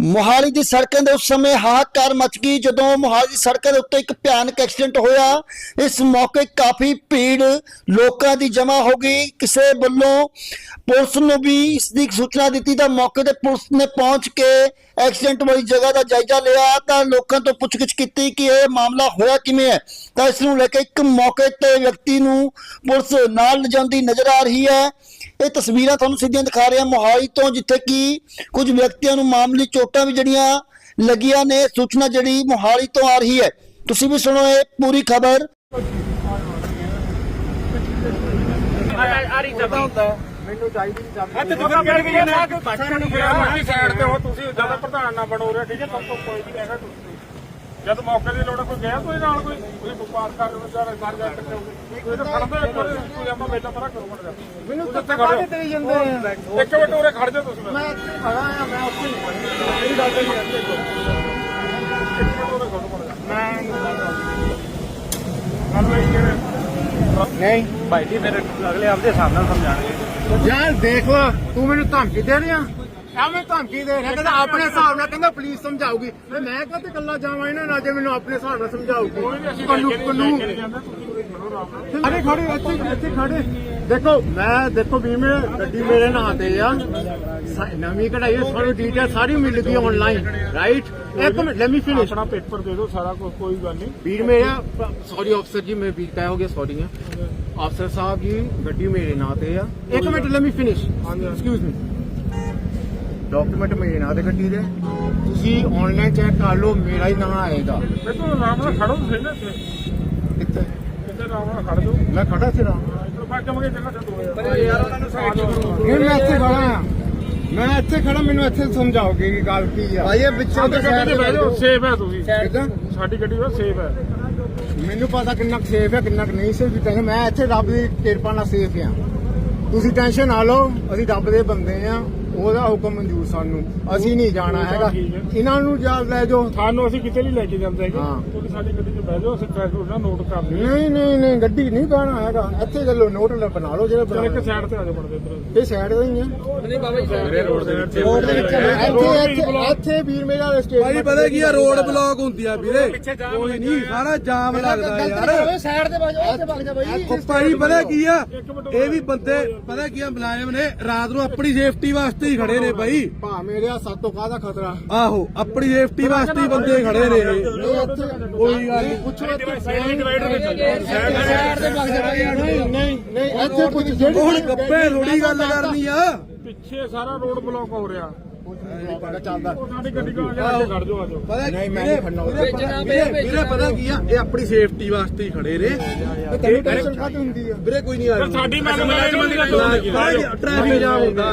ਮੋਹਾਲੀ ਦੀ ਸੜਕਾਂ ਦੇ ਉਸ ਸਮੇਂ ਹਾਹਾਕਾਰ ਮਚ ਗਈ ਜਦੋਂ ਮੋਹਾਲੀ ਦੀ ਸੜਕਾਂ ਦੇ ਉੱਤੇ ਇੱਕ ਭਿਆਨਕ ਐਕਸੀਡੈਂਟ ਹੋਇਆ। ਇਸ ਮੌਕੇ ਕਾਫੀ ਭੀੜ ਲੋਕਾਂ ਦੀ ਜਮ੍ਹਾਂ ਹੋ ਗਈ। ਕਿਸੇ ਵੱਲੋਂ ਪੁਲਿਸ ਨੂੰ ਵੀ ਇਸ ਦੀ ਸੂਚਨਾ ਦਿੱਤੀ ਤਾਂ ਮੌਕੇ ਤੇ ਪੁਲਿਸ ਨੇ ਪਹੁੰਚ ਕੇ ਐਕਸੀਡੈਂਟ ਵਾਲੀ ਜਗ੍ਹਾ ਦਾ ਜਾਇਜ਼ਾ ਲਿਆ ਤਾਂ ਲੋਕਾਂ ਤੋਂ ਪੁੱਛਗਿੱਛ ਕੀਤੀ ਕਿ ਇਹ ਮਾਮਲਾ ਹੋਇਆ ਕਿਵੇਂ ਹੈ। ਤਾਂ ਇਸ ਨੂੰ ਲੈ ਕੇ ਇੱਕ ਮੌਕੇ ਤੇ ਵਿਅਕਤੀ ਨੂੰ ਪੁਲਿਸ ਨਾਲ ਲਿਜਾਂਦੀ ਨਜ਼ਰ ਆ ਰਹੀ ਹੈ। ਇਹ ਤਸਵੀਰਾਂ ਤੁਹਾਨੂੰ ਸਿੱਧੀਆਂ ਦਿਖਾ ਰਹੇ ਮੋਹਾਲੀ ਤੋਂ ਜਿੱਥੇ ਕਿ ਕੁਝ ਵਿਅਕਤੀਆਂ ਨੂੰ ਮਾਮੂਲੀ ਚੋਟਾਂ ਵੀ ਜਿਹੜੀਆਂ ਲੱਗੀਆਂ ਨੇ ਸੂਚਨਾ ਜਿਹੜੀ ਮੋਹਾਲੀ ਤੋਂ ਆ ਰਹੀ ਹੈ। ਤੁਸੀਂ ਵੀ ਸੁਣੋ ਇਹ ਪੂਰੀ ਖਬਰ। ਮੈਨੂੰ ਚਾਹੀਦੀ ਨਹੀਂ ਚਾਹੀਦੀ ਇੱਥੇ ਤੁਸੀਂ ਕਿਹੜੇ ਗਏ ਨੇ ਪਾਕਿਸਤਾਨ ਨੂੰ ਗਿਆ ਤੁਸੀਂ ਸਾਈਡ ਤੇ ਹੋ ਤੁਸੀਂ ਜ਼ਿਆਦਾ ਪ੍ਰਧਾਨ ਨਾ ਬਣੋ ਰਿਹਾ ਠੀਕ ਹੈ? ਸਭ ਤੋਂ ਕੋਈ ਨਹੀਂ ਹੈਗਾ ਤੁਸੀਂ। ਜਦ ਮੌਕੇ ਦੀ ਲੋੜ ਕੋਈ ਗਿਆ ਕੋਈ ਨਾਲ ਕੋਈ? ਤੁਸੀਂ ਵਪਾਰ ਕਰ ਰਹੇ ਹੋ ਚਾਰੇ ਕਰ ਜਾ ਸਕਦੇ ਹੋ। ਕੋਈ ਤਾਂ ਖੜਦੇ ਕੋਈ ਕੋਈ ਆਪਾਂ ਮੇਲਾ ਸਾਰਾ ਕਰੂਗਾ ਮੈਨੂੰ ਤਾਂ ਕਾਹਦੇ ਤੇ ਜਾਂਦੇ ਆ। ਇੱਕ ਮਿੰਟ ਉਰੇ ਖੜ ਜਾ ਤੁਸੀਂ। ਮੈਂ ਇੱਥੇ ਖੜਾ ਆ ਮੈਂ ਉੱਥੇ ਮੇਰੀ ਗੱਲ ਨਹੀਂ ਇੱਕ ਖੜੋ ਮੜ ਗੱਲ ਇਹ ਜਿਹੜੇ ਨਹੀਂ ਭਾਈ ਜੀ ਮੇਰੇ ਅਗਲੇ ਆਪਦੇ ਹਿਸਾਬ ਨਾਲ ਸਮਝਾਣਗੇ ਯਾਰ ਦੇਖ ਲਾ ਤੂੰ ਮੈਨੂੰ ਧਮਕੀ ਦੇ ਰਿਹਾ? ਐਵੇਂ ਧਮਕੀ ਦੇ ਰਿਹਾ ਕਹਿੰਦਾ ਆਪਣੇ ਹਿਸਾਬ ਨਾਲ ਕਹਿੰਦਾ ਪੁਲਿਸ ਸਮਝਾਊਗੀ। ਤੇ ਮੈਂ ਕਹਤੇ ਕੱਲਾ ਜਾਵਾਂ ਇਹਨਾਂ ਨਾਲ ਜੇ ਮੈਨੂੰ ਆਪਣੇ ਹਿਸਾਬ ਨਾਲ ਸਮਝਾਊਗੀ। ਕੱਲੂ ਕੱਲੂ ਅਰੇ ਖੜੇ ਇੱਥੇ ਇੱਥੇ ਖੜੇ। ਦੇਖੋ ਮੈਂ ਦੇਖੋ ਵੀ ਮੈਂ ਗੱਡੀ ਮੇਰੇ ਨਾਂ ਤੇ ਆ। ਨਵੀਂ ਕਢਾਈ ਹੈ, ਸਾਰੀ ਡੀਟੇਲ ਸਾਰੀ ਮਿਲ ਗਈ ਆਨਲਾਈਨ ਰਾਈਟ ਇੱਕ ਮਿੰਟ ਲੈਟ ਮੀ ਫਿਨਿਸ਼ ਆਪਣਾ ਪੇਪਰ ਦੇ ਦਿਓ ਸਾਰਾ ਕੁਝ ਕੋਈ ਗੱਲ ਨਹੀਂ। ਵੀਰ ਮੇਰਾ ਸੌਰੀ ਅਫਸਰ ਜੀ ਮੈਂ ਵੀਰ ਕਹਿ ਹੋ ਗਿਆ ਸੌਰੀ ਆ। ਅਫਸਰ ਸਾਹਿਬ ਜੀ ਗੱਡੀ ਮੇਰੇ ਨਾਂ ਤੇ ਆ। ਇੱਕ minute let me finish excuse me document ਮੇਰੇ ਨਾਂ ਤੇ ਗੱਡੀ ਦੇ। ਤੁਸੀਂ ਆਨਲਾਈਨ ਚੈੱਕ ਕਰ ਲਓ ਮੇਰਾ ਹੀ ਨਾਂ ਆਏਗਾ। ਤੇ ਤੂੰ ਆਰਾਮ ਨਾਲ ਖੜੋ ਤੁਸੀਂ ਨਾ ਇੱਥੇ। ਕਿੱਥੇ? ਇੱਥੇ ਆਰਾਮ ਨਾਲ ਖੜ ਜਾਓ। ਮੈਂ ਖੜਾ ਸੀ ਰਾਂ ਇੱਧਰ ਬਾਅਦ ਮਗੇ ਜਗ੍ਹਾ ਤੇ ਦੋ ਪਰ ਯਾਰ ਉਹਨਾਂ ਨੂੰ ਸਾਈਡ ਨਹੀਂ ਮੈਂ ਇੱਥੇ ਖੜਾ ਆ ਮੈਂ ਇੱਥੇ ਖੜਾ ਮੈਨੂੰ ਇੱਥੇ ਸਮਝਾਓਗੇ ਕਿ ਗੱਲ ਕੀ ਆ। ਭਾਈ ਇਹ ਪਿੱਛੇ ਸਾਡੀ ਗੱਡੀ 'ਚ ਬਹਿ ਜਾਓ ਸੇਫ ਹੈ ਤੁਸੀਂ। ਕਿੱਦਾਂ? ਸਾਡੀ ਗੱਡੀ ਵਿੱਚ ਸੇਫ ਹੈ ਮੈਨੂੰ ਪਤਾ ਕਿੰਨਾ ਸੇਫ ਹੈ ਕਿੰਨਾ ਕੁ ਨਹੀਂ ਸੇਫ ਟੈਨਸ਼ਨ ਮੈਂ ਇੱਥੇ ਰੱਬ ਦੀ ਕਿਰਪਾ ਨਾਲ ਸੇਫ ਆ। ਤੁਸੀਂ ਟੈਨਸ਼ਨ ਨਾ ਲਓ ਅਸੀਂ ਰੱਬ ਦੇ ਬੰਦੇ ਆ। ਉਹਦਾ ਹੁਕਮ ਮਨਜ਼ੂਰ ਸਾਨੂੰ। ਅਸੀਂ ਨਹੀਂ ਜਾਣਾ ਹੈਗਾ। ਇਹਨਾਂ ਨੂੰ ਜਾ ਲੈ ਜਾਓ। ਸਾਨੂੰ ਅਸੀਂ ਕਿਤੇ ਨਹੀਂ ਲੈ ਕੇ ਜਾਂਦੇ ਹੈਗੇ। ਹਾਂ। ਤੁਸੀਂ ਸਾਡੀ ਗੱਡੀ 'ਚ ਬਹਿ ਜਾਓ ਅਸੀਂ ਟ੍ਰੈਫਿਕ ਨਾਲ ਨੋਟ ਕਰ ਲਈ ਨਹੀਂ ਨਹੀਂ ਨਹੀਂ ਗੱਡੀ ਨਹੀਂ ਪਾਣਾ ਹੈਗਾ। ਇੱਥੇ ਚੱਲੋ ਨੋਟ ਲੈ ਬਣਾ ਲਓ ਜਿਹੜਾ ਚਲ ਇੱਕ ਬਣਾਉਣਾ। ਸਾਈਡ ਤੇ ਆ ਜਾਓ ਇੱਧਰ। ਇਹ ਸਾਈਡ ਦਾ ਹੀ ਆ ਮੇਰੇ ਰੋਡ ਦੇ ਵਿੱਚ ਰੋਡ ਦੇ ਵਿੱਚ ਇੱਥੇ ਇੱਥੇ ਇੱਥੇ ਵੀਰ ਮੇਰਾ ਸਟੇਟ ਭਾਈ ਪਤਾ ਕੀ ਆ? ਰੋਡ ਬਲੌਕ ਹੁੰਦੀ ਆ ਵੀਰੇ। ਕੋਈ ਨਹੀਂ ਸਾਰਾ ਜਾਮ ਲੱਗਦਾ ਯਾਰ। ਸਾਈਡ ਤੇ ਵਗ ਇੱਥੇ ਵਗ ਜਾ ਬਾਈ ਉਹ ਭਾਈ ਪਤਾ ਕੀ ਆ? ਇਹ ਵੀ ਬੰਦੇ ਪਤਾ ਕੀ ਆ ਮੁਲਾਜ਼ਮ ਨੇ ਰਾਤ ਨੂੰ ਆਪਣੀ ਸੇਫਟੀ ਵਾਸਤੇ ਹੀ ਖੜੇ ਨੇ ਬਾਈ ਭਾ ਮੇਰੇ ਆ ਸਾਤੋਂ ਕਾਹਦਾ ਖਤਰਾ? ਆਹੋ ਆਪਣੀ ਸੇਫਟੀ ਵਾਸਤੇ ਹੀ ਬੰਦੇ ਖੜੇ ਨੇ। ਕੋਈ ਗੱਲ ਨਹੀਂ ਪੁੱਛੋ ਸਾਈਡ ਡਿਵਾਈਡਰ ਵਿੱਚ ਸਾਈਡ ਤੇ ਵਗ ਜਾ ਬਾਈ ਨਹੀਂ ਨਹੀਂ ਨਹੀਂ ਇੱਥੇ ਪੁੱਛ ਜਿਹੜੀ ਹੁਣ ਗੱਪੇ ਥੋੜੀ ਗੱਲ ਕਰਨੀ ਆ। ਪਿੱਛੇ ਸਾਰਾ ਰੋਡ ਬਲੌਕ ਹੋ ਰਿਹਾ। ਚੱਲਦਾ। ਉਹ ਸਾਡੀ ਗੱਡੀ ਕੋਲ ਜਾ ਕੇ ਖੜ ਜਾਓ ਆ ਜਾਓ। ਪਤਾ ਨਹੀਂ, ਮੈਂ ਨਹੀਂ ਖੜਨਾ ਵੀਰੇ ਪਤਾ- ਪਤਾ ਕੀ ਆ? ਇਹ ਆਪਣੀ ਸੇਫਟੀ ਵਾਸਤੇ ਹੀ ਖੜੇ ਨੇ। ਤੈਨੂੰ ਟੈਨਸ਼ਨ ਕਾਹਦੀ ਹੁੰਦੀ ਆ। ਵੀਰੇ ਕੋਈ ਨਹੀਂ ਆ ਸਾਡੀ ਮੁਲਾਜ਼ਮਾਂ ਦੀ ਗੱਲ ਟ੍ਰੈਫਿਕ ਜਾਮ ਹੁੰਦਾ।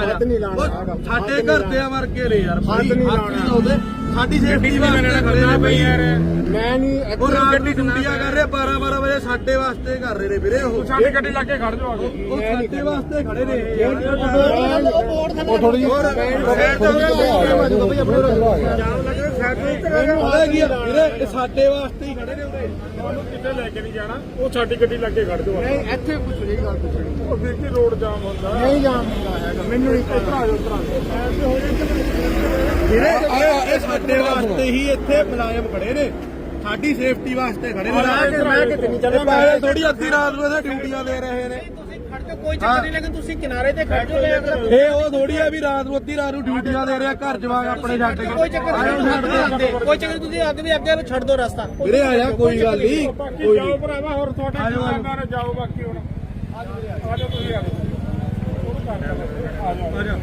ਸਾਡੇ ਘਰ ਦੇ ਵਰਗੇ ਨੇ ਯਾਰ ਹੱਥ ਨਹੀਂ ਲਾਉਣਾ। ਸਾਡੀ ਸੇਫਟੀ ਵਾਸਤੇ ਖੜੇ ਨੇ ਬਈ ਯਾਰ। ਮੈਂ ਨਹੀਂ ਉਹ ਦੀ ਡਿਊਟੀਆਂ ਕਰ ਰਹੇ 12 12 ਵਜੇ ਸਾਡੇ ਵਾਸਤੇ ਕਰ ਰਹੇ ਨੇ ਵੀਰੇ ਉਹ। ਸਾਡੀ ਗੱਡੀ ਲਾ ਕੇ ਖੜ ਜਾਓ ਉਹ ਸਾਡੇ ਵਾਸਤੇ ਖੜੇ ਨੇ। ਉਹ ਥੋੜੀ ਜਿਹੀ ਪਤਾ ਕੀ ਆ ਵੀਰੇ ਇਹ ਸਾਡੇ ਵਾਸਤੇ ਹੀ ਖੜੇ ਨੇ ਉਰੇ। ਤੁਹਾਨੂੰ ਕਿਤੇ ਲੈ ਕੇ ਨਹੀਂ ਜਾਣਾ? ਉਹ ਸਾਡੀ ਗੱਡੀ ਖੜ ਜਾਓ। ਨਹੀਂ ਇੱਥੇ ਪੁੱਛ ਰਹੀ ਗੱਲ ਪੁੱਛਣੀ। ਉਹ ਵੀਰ ਜੀ ਰੋਡ ਜਾਮ ਹੁੰਦਾ। ਨਹੀਂ ਜਾਣ ਹੁੰਦਾ ਹੈਗਾ। ਮੈਨੂੰ ਨਹੀਂ ਇੱਧਰ ਆ ਜਾਓ ਇੱਧਰ ਆ ਜਾਓ। ਵੀਰੇ ਇਹ ਇਹ ਸਾਡੇ ਵਾਸਤੇ ਹੀ ਇੱਥੇ ਮੁਲਾਜ਼ਮ ਖੜੇ ਨੇ। ਸਾਡੀ ਸੇਫਟੀ ਵਾਸਤੇ ਖੜੇ ਨੇ। ਮੈਂ ਕਿਤੇ ਨਹੀਂ ਚੱਲਿਆ ਮੈਂ ਥੋੜੀ ਅੱਧੀ ਰਾਤ ਨੂੰ ਇਹਦੇ ਡਿਊਟੀਆਂ ਦੇ ਰਹੇ ਨੇ। ਕੋਈ ਚੱਕਰ ਨਹੀਂ ਲੇਕਿਨ ਤੁਸੀਂ ਕਿਨਾਰੇ ਤੇ ਖੜ ਜਾਓ ਇਹ ਉਹ ਥੋੜੀ ਆ ਵੀ ਰਾਤ ਨੂੰ ਅੱਧੀ ਰਾਤ ਨੂੰ ਡਿਊਟੀਆਂ ਦੇ ਰਿਹਾ ਘਰ ਜਵਾਗ ਆਪਣੇ ਛੱਡ ਕੇ। ਕੋਈ ਚੱਕਰ ਨਹੀਂ ਕੋਈ ਚੱਕਰ ਤੁਸੀਂ ਅੱਗੇ ਵੀ ਅੱਗੇ ਛੱਡ ਦਿਓ ਰਸਤਾ। ਵੀਰੇ ਆ ਜਾ ਕੋਈ ਗੱਲ ਨਹੀਂ। ਕੋਈ ਜਾਓ ਨਹੀਂ। ਭਰਾਵਾ ਹੋਰ ਤੁਹਾਡੇ ਜ਼ਿੰਮੇਵਾਰ ਜਾਓ ਬਾਕੀ ਹੁਣ। ਆ ਜਾਓ ਤੁਸੀਂ ਆ ਜਾਓ